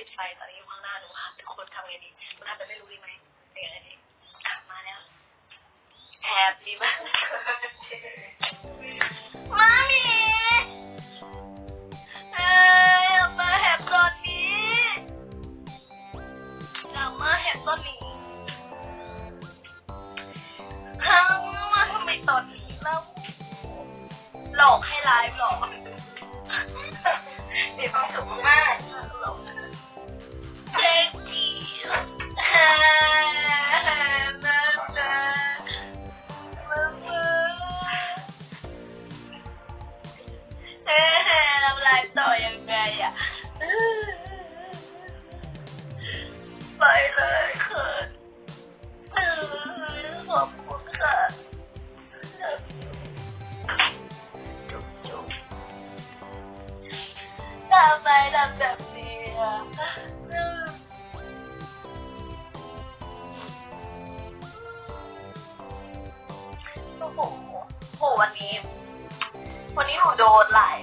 ถือเทียนแล้วปิดไฟตอนนี้อยู่ข้างหน้าหนูค่ะทุกคนทำไงดีหนูทำไปไม่รู้ดีไหมเดี๋ยวอะไรดีอะมาแล้วแอบดีมาก ต่อยังไงอะไปเลยเขินเออขอบคุณค่ะจุ๊บจุ๊บทำไมทำแบบนี้อะโอ้โหโหวันนี้ วันนี้หนูโดนหลาย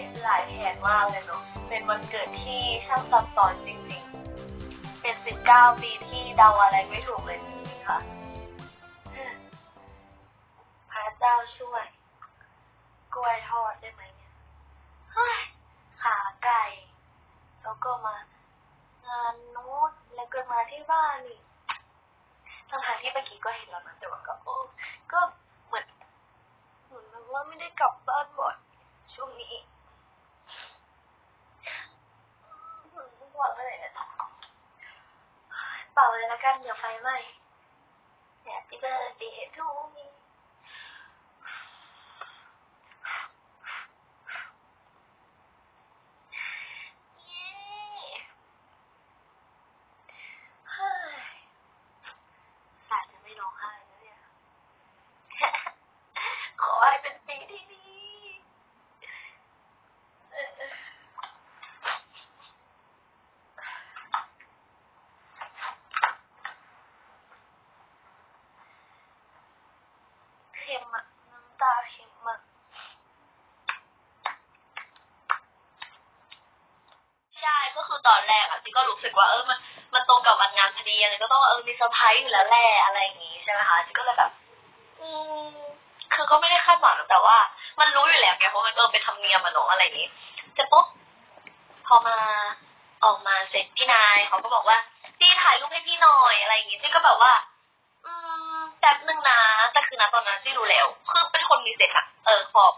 มากเลยเนาะ เป็นวันเกิดที่ช่างซับซ้อนจริงๆ เป็น 19 ปีที่เดาอะไรไม่ถูกเลยจริงๆค่ะ พระเจ้าช่วย กล้วยทอดได้ไหมเนี่ยขาไก่ แล้วก็มางานนู้นแล้วก็มาที่บ้านนี่ทั้งทางๆที่เมื่อกี้ก็เห็นแล้วนะแต่ว่าก็โอ้ก็เหมือนเหมือนแบบว่าไม่ได้กลับบ้านบ่อยช่วงนี้อืมทุกวันเลยนะเป่าเลยละกันเดี๋ยว ไฟไหม้ Happy birthday to me เย้เฮ้ยสาจะไม่ร้องไห้นะเนี่ย ขอให้เป็นปีที่ดีเออเค็มอะน้ำตาเค็มอะ ใช่ก็คือตอนแรกอะจิก็ รู้สึกว่าเออมันมันตรงกับวันงานพอดีอะไรก็ต้องเออมีเซอร์ไพรส์อยู่แล้วแหละอะไรอย่างงี้ใช่ไหมคะจิก็เลยแบบ อืมคือก็ไม่ได้คาดหวังแต่ว่า มันรู้อยู่แล้วไงเพราะมันก็เป็นธรรมเนียมอะเนาะอะไรอย่างงี้แต่ปุ๊บพอมาออกมาเสร็จพี่นายเขาก็บอกว่าพี่ถ่ายรูปให้พี่หน่อยอะไรอย่างงี้จิก็แบบว่า อืมแป๊บนึงนะแต่คือนะตอนนั้นจิรู้แล้ว คือเป็นคนมีเซ็กอะเออขอบ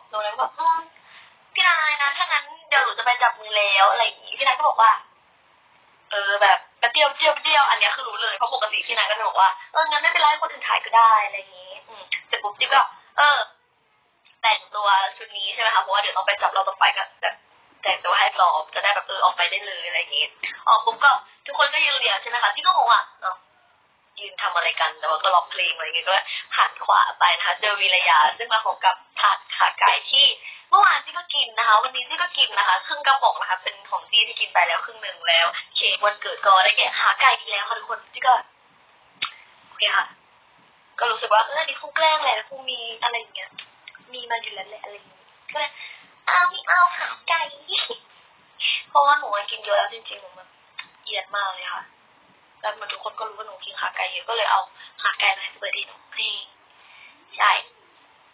ว่าเอองั้นไม่เป็นไรคนอื่นถ่ายก็ได้อะไรอย่างงี้เสร็จปุ๊บจิ๊บก็เออ แต่งตัวชุดนี้ใช่ไหมคะเพราะว่าเดี๋ยวต้องไปจับเราต่อไปก็แบบแต่งตัวให้พร้อมจะได้แบบเออออกไปได้เลยอะไรอย่างงี้ออกปุ๊บก็ทุกคนก็ยืนเรียงใช่ไหมคะที่ก็งงอะเนาะยืนทำอะไรกันแต่ว่าก็ร้องเพลงอะไรอย่างเงี้ยก็หันขวาไปนะคะเจอวีระยาซึ่งมาพบกับถาดขาไก่ที่ เมื่อวานจี้ก็กินนะคะ วันนี้จี้ก็กินนะคะครึ่งกระป๋องนะคะ เป็นของจีที่กินไปแล้วครึ่งหนึ่งแล้ว เค้กวันเกิดก็ได้แก่ขาไก่อีกแล้วค่ะทุกคนจี้ก็ โอเคค่ะ ก็รู้สึกว่าเออนี่คงแกล้งแหละคงมีอะไรอย่างเงี้ย มีมาอยู่แล้วแหละอะไรอย่างเงี้ยก็เลยเอาไม่เอาขาไก่เพราะว่าหนูกินเยอะแล้วจริงๆหนูแบบเกลียดมากเลยค่ะแล้วมันทุกคนก็รู้ว่าหนูกินขาไก่เยอะก็เลยเอาขาไก่มาให้เปิดดีหนูนี่ใช่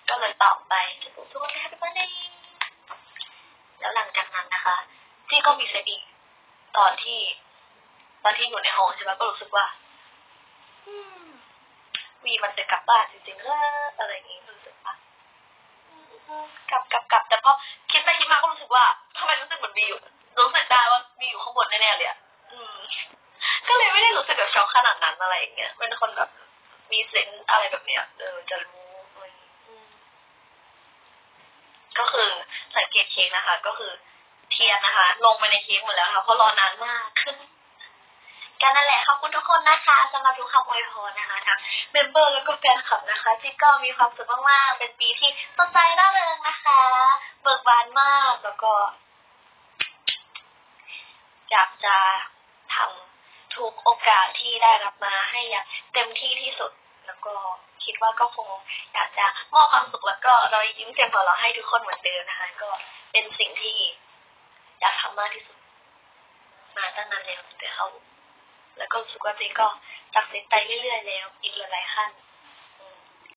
ก็เลยตอบไปทุกคนทุกคนแฮปปี้เบิร์ดเดย์แล้วหลังจากนั้นนะคะ ที่ก็มีเซตอีกตอนที่ตอนที่อยู่ในห้องใช่ไหมก็รู้สึกว่า อืม วีมันจะกลับบ้านจริงๆเหรออะไรอย่างงี้รู้สึกว่าอืมอืมกลับกลับกลับแต่พอคิดไปคิดมาก็รู้สึกว่าทำไมรู้สึกเหมือนวีอยู่รู้สึกได้ว่าวีอยู่ข้างบนแน่ๆเลยอะก็เลยไม่ได้รู้สึกแบบช็อกขนาดนั้นอะไรอย่างเงี้ยเป็นคนแบบมีเซนอะไรแบบเนี้ยเออจะรู้อะไรอย่างงี้อืมก็คือสังเกตเค้กนะคะ ก็คือเทียนนะคะ ลงไปในเค้กหมดแล้วค่ะเพราะรอนานมาก กันนั่นแหละขอบคุณทุกคนนะคะสำหรับทุกคำอวยพรนะคะทั้งเมมเบอร์แล้วก็แฟนคลับนะคะที่ก็มีความสุขมากๆเป็นปีที่สดใสร่าเริงนะคะ เบิกบานมากแล้วก็อยากจะทำทุกโอกาสที่ได้รับมาให้อย่างเต็มที่ที่สุดแล้วก็คิดว่าก็คงอยากจะมอบความสุขแล้วก็รอยยิ้มเสียงหัวเราะให้ทุกคนเหมือนเดิมนะคะ ก็เป็นสิ่งที่อยากทำมากที่สุด มาตั้งนานแล้วแต่เขา แล้วก็รู้สึกว่าตัวเองก็ตักเส้นไปเรื่อยๆแล้วอีกหลายๆขั้น